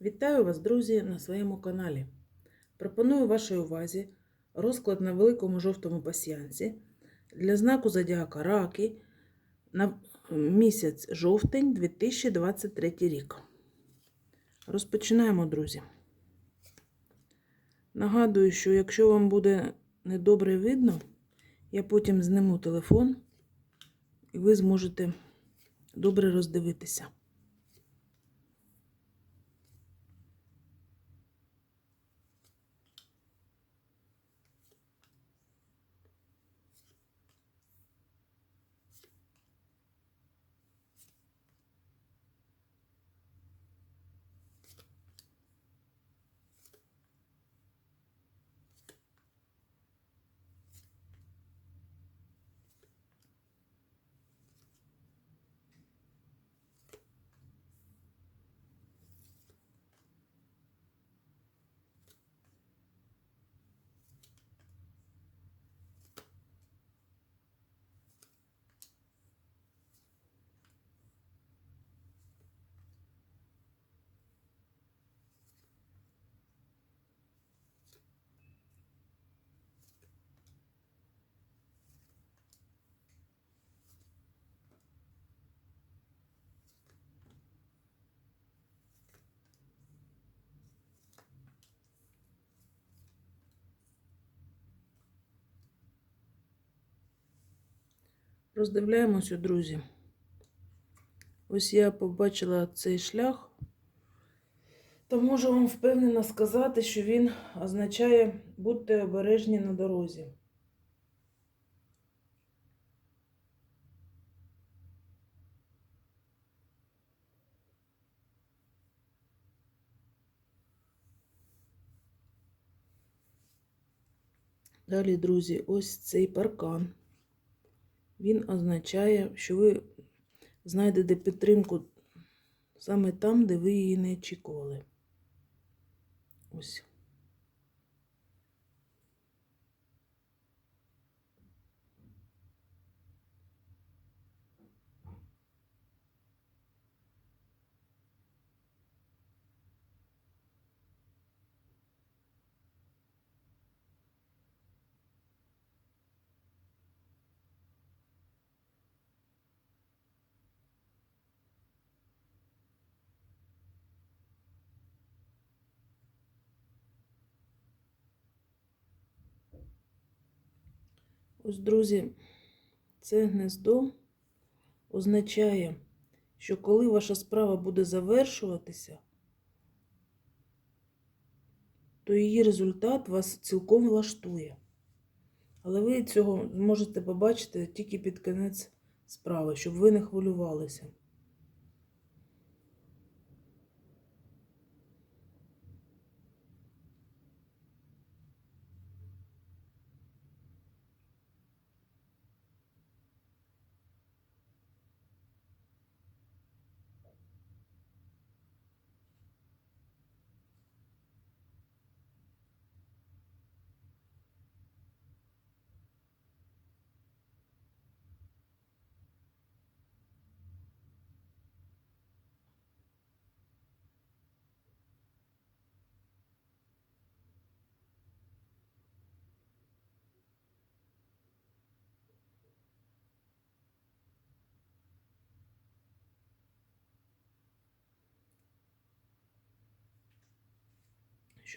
Вітаю вас, друзі, на своєму каналі. Пропоную вашій увазі розклад на великому жовтому пасіянці для знаку Зодіака Раки на місяць жовтень 2023 рік. Розпочинаємо, друзі. Нагадую, що якщо вам буде недобре видно, я потім зниму телефон і ви зможете добре роздивитися. Роздивляємося, друзі. Ось я побачила цей шлях, то можу вам впевнено сказати, що він означає будьте обережні на дорозі. Далі, друзі, ось цей паркан. Він означає, що ви знайдете підтримку саме там, де ви її не очікували. Ось. Ось, друзі, це гнездо означає, що коли ваша справа буде завершуватися, то її результат вас цілком влаштує. Але ви цього можете побачити тільки під кінець справи, щоб ви не хвилювалися.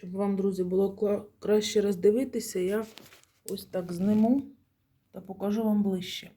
Щоб вам, друзі, було краще роздивитися, я ось так зниму та покажу вам ближче.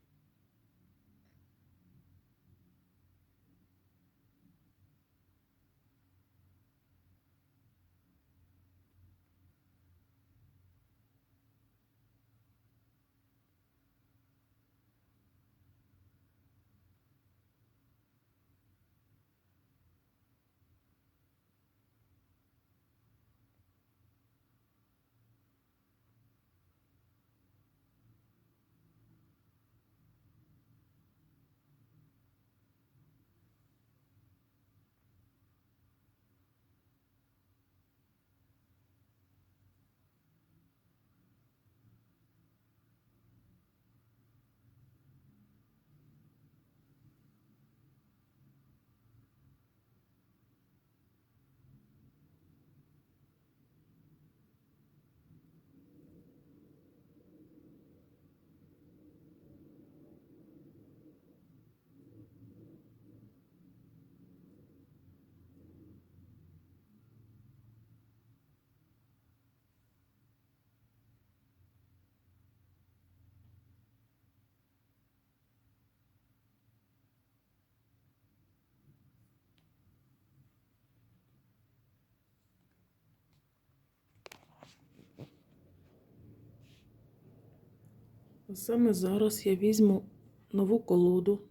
Саме зараз я візьму нову колоду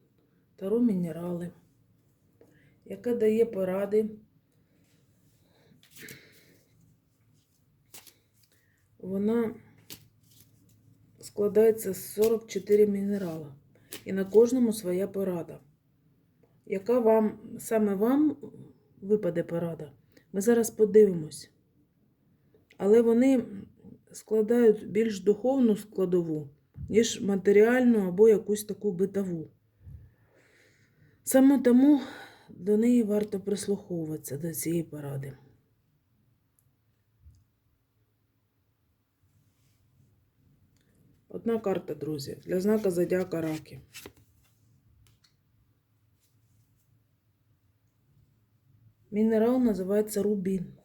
Таро Мінерали, яка дає поради. Вона складається з 44 мінерала. І на кожному своя порада. Яка вам саме вам випаде порада? Ми зараз подивимось. Але вони складають більш духовну складову, ніж матеріальну або якусь таку битову. Саме тому до неї варто прислуховуватися до цієї поради. Одна карта, друзі, для знака Зодіака Раки. Мінерал називається рубін.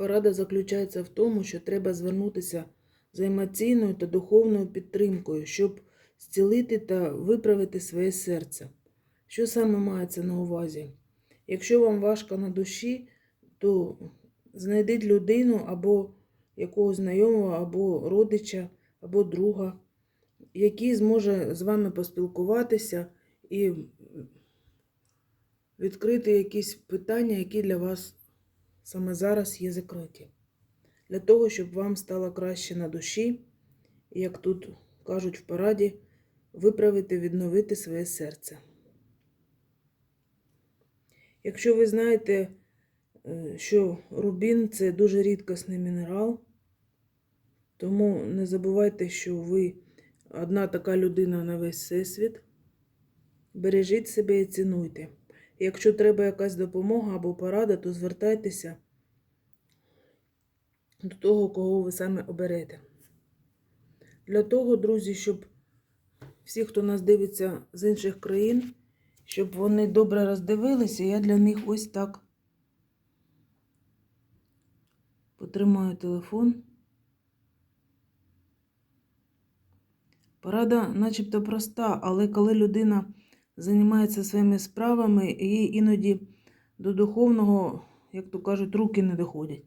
Порада заключається в тому, що треба звернутися за емоційною та духовною підтримкою, щоб зцілити та виправити своє серце. Що саме мається на увазі? Якщо вам важко на душі, то знайдіть людину або якогось знайомого, або родича, або друга, який зможе з вами поспілкуватися і відкрити якісь питання, які для вас саме зараз є закриті. Для того, щоб вам стало краще на душі, і, як тут кажуть в пораді, виправити, відновити своє серце. Якщо ви знаєте, е, що рубін це дуже рідкісний мінерал, тому не забувайте, що ви одна така людина на весь всесвіт. Бережіть себе і цінуйте. Якщо треба якась допомога або порада, то звертайтеся до того, кого ви саме оберете. Для того, друзі, щоб всі, хто нас дивиться з інших країн, щоб вони добре роздивилися, я для них ось так потримаю телефон. Порада начебто проста, але коли людина займається своїми справами, і іноді до духовного, як то кажуть, руки не доходять.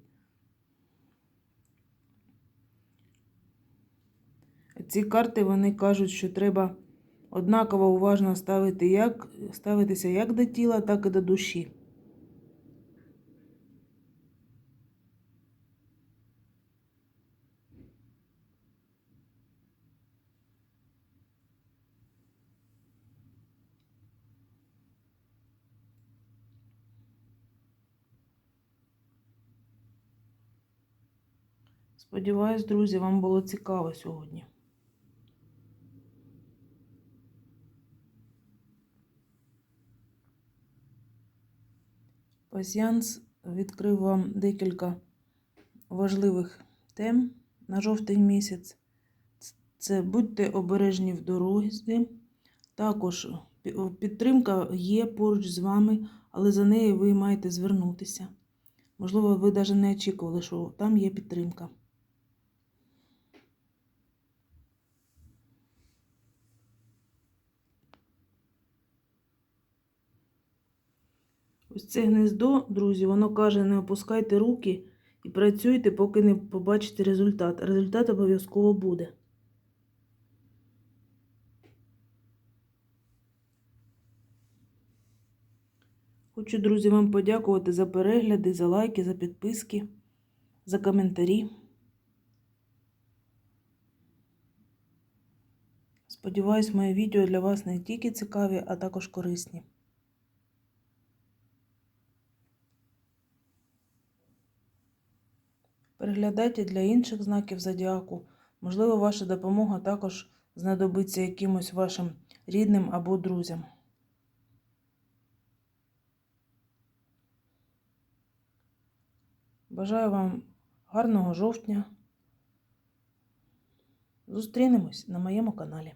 Ці карти вони кажуть, що треба однаково уважно ставити як, ставитися як до тіла, так і до душі. Сподіваюсь, друзі, вам було цікаво сьогодні. Пасьянс відкрив вам декілька важливих тем на жовтий місяць. Це будьте обережні в дорозі. Також підтримка є поруч з вами, але за нею ви маєте звернутися. Можливо, ви навіть не очікували, що там є підтримка. Ось це гнездо, друзі, воно каже, не опускайте руки і працюйте, поки не побачите результат. Результат обов'язково буде. Хочу, друзі, вам подякувати за перегляди, за лайки, за підписки, за коментарі. Сподіваюсь, моє відео для вас не тільки цікаві, а також корисні. Переглядайте для інших знаків зодіаку. Можливо, ваша допомога також знадобиться якимось вашим рідним або друзям. Бажаю вам гарного жовтня. Зустрінемось на моєму каналі.